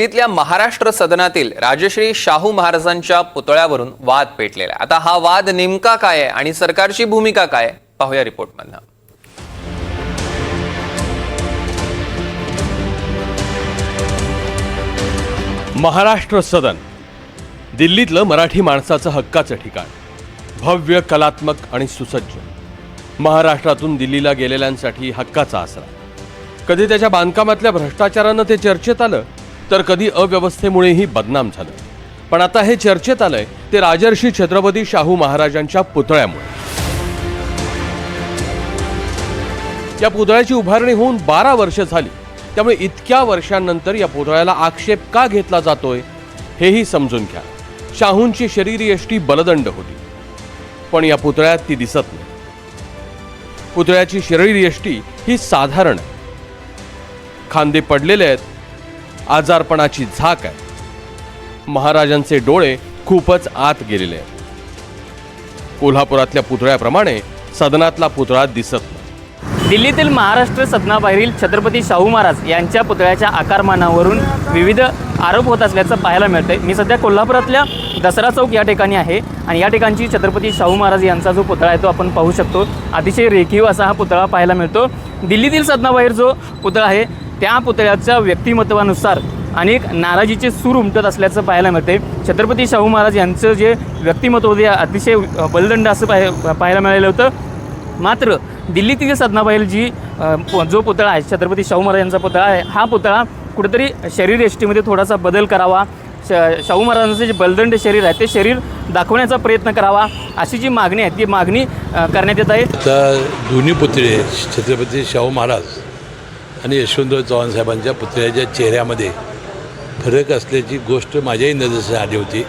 तिथल्या महाराष्ट्र सदनातील राजश्री शाहू महाराजांच्या पुतळ्यावरून वाद पेटलेला आहे. आता हा वाद नेमका काय आहे आणि सरकारची भूमिका काय आहे? पाहूया रिपोर्टमधनं. महाराष्ट्र सदन दिल्लीतलं मराठी माणसाचं हक्काचं ठिकाण भव्य कलात्मक आणि सुसज्ज. महाराष्ट्रातून दिल्लीला गेलेल्यांसाठी हक्काचा आसरा. कधी त्याच्या बांधकामातल्या भ्रष्टाचारानं ते चर्चेत आलं? तर कधी अव्यवस्थेमुळेही बदनाम झालं. पण आता हे चर्चेत आलंय ते राजर्षी छत्रपती शाहू महाराजांच्या पुतळ्यामुळे. या पुतळ्याची उभारणी होऊन बारा वर्ष झाली. त्यामुळे इतक्या वर्षांनंतर या पुतळ्याला आक्षेप का घेतला जातोय हेही समजून घ्या. शाहूंची शरीरयष्टी बलदंड होती. पण या पुतळ्यात ती दिसत नाही. पुतळ्याची शरीरयष्टी ही साधारण आहे. खांदे पडलेले आहेत आजारपणाची झाक आहे. महाराजांचे डोळे खूपच आत गेलेले आहेत. कोल्हापुरातल्या पुतळ्याप्रमाणे सदनातला पुतळा दिसत नाही. दिल्लीतील महाराष्ट्र सदनाबाहेरील छत्रपती शाहू महाराज यांच्या पुतळ्याच्या आकारमानावरून विविध आरोप होत असल्याचं पाहायला मिळतंय. मी सध्या कोल्हापुरातल्या दसरा चौक या ठिकाणी आहे आणि या ठिकाणची छत्रपती शाहू महाराज यांचा जो पुतळा आहे तो आपण पाहू शकतो. अतिशय रेखीव असा हा पुतळा पाहायला मिळतो. दिल्लीतील सदनाबाहेर जो पुतळा आहे त्या पुतळ्याच्या व्यक्तिमत्वानुसार अनेक नाराजीचे सूर उमटत असल्याचं पाहायला मिळते छत्रपती शाहू महाराज यांचं जे व्यक्तिमत्व होते अतिशय बलदंड असं पाह पाहायला मिळालं होतं. मात्र दिल्लीतील सदनाबाहेर जी जो पुतळा आहे छत्रपती शाहू महाराजांचा पुतळा आहे हा पुतळा कुठेतरी शरीर एष्टीमध्ये थोडासा बदल करावा श शाहू महाराजांचं जे बलदंड शरीर आहे ते शरीर दाखवण्याचा प्रयत्न करावा अशी जी मागणी आहे ती मागणी करण्यात येत आहे. आता दोन्ही पुतळे छत्रपती शाहू महाराज आणि यशवंतराव चव्हाण साहेबांच्या पुतळ्याच्या चेहऱ्यामध्ये फरक असल्याची गोष्ट माझ्याही नजरेस आली होती.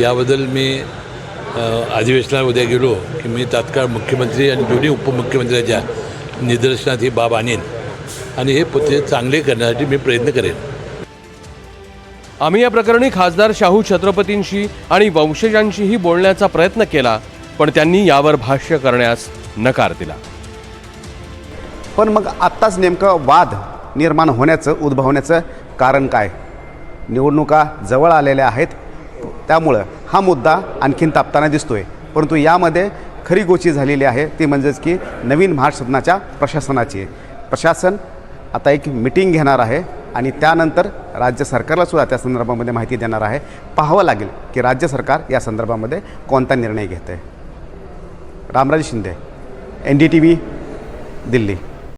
याबद्दल मी अधिवेशनाला उद्या गेलो की मी तात्काळ मुख्यमंत्री आणि दोन्ही उपमुख्यमंत्र्यांच्या निदर्शनात ही बाब आणेन आणि हे पुतळे चांगले करण्यासाठी मी प्रयत्न करेन. आम्ही या प्रकरणी खासदार शाहू छत्रपतींशी आणि वंशजांशीही बोलण्याचा प्रयत्न केला पण त्यांनी यावर भाष्य करण्यास नकार दिला. पण मग आत्ताच नेमकं वाद निर्माण होण्याचं उद्भवण्याचं कारण काय? निवडणुका जवळ आलेल्या आहेत. त्यामुळं हा मुद्दा आणखीन तापताना दिसतो आहे परंतु यामध्ये खरी गोची झालेली आहे ती म्हणजेच की नवीन महाराष्ट्र प्रशासनाची. आहे प्रशासन आता एक मिटिंग घेणार आहे आणि त्यानंतर राज्य सरकारला सुद्धा त्या संदर्भामध्ये माहिती देणार आहे. पाहावं लागेल की राज्य सरकार या संदर्भामध्ये कोणता निर्णय घेतं आहे Ramraj Shinde N D T V Delhi.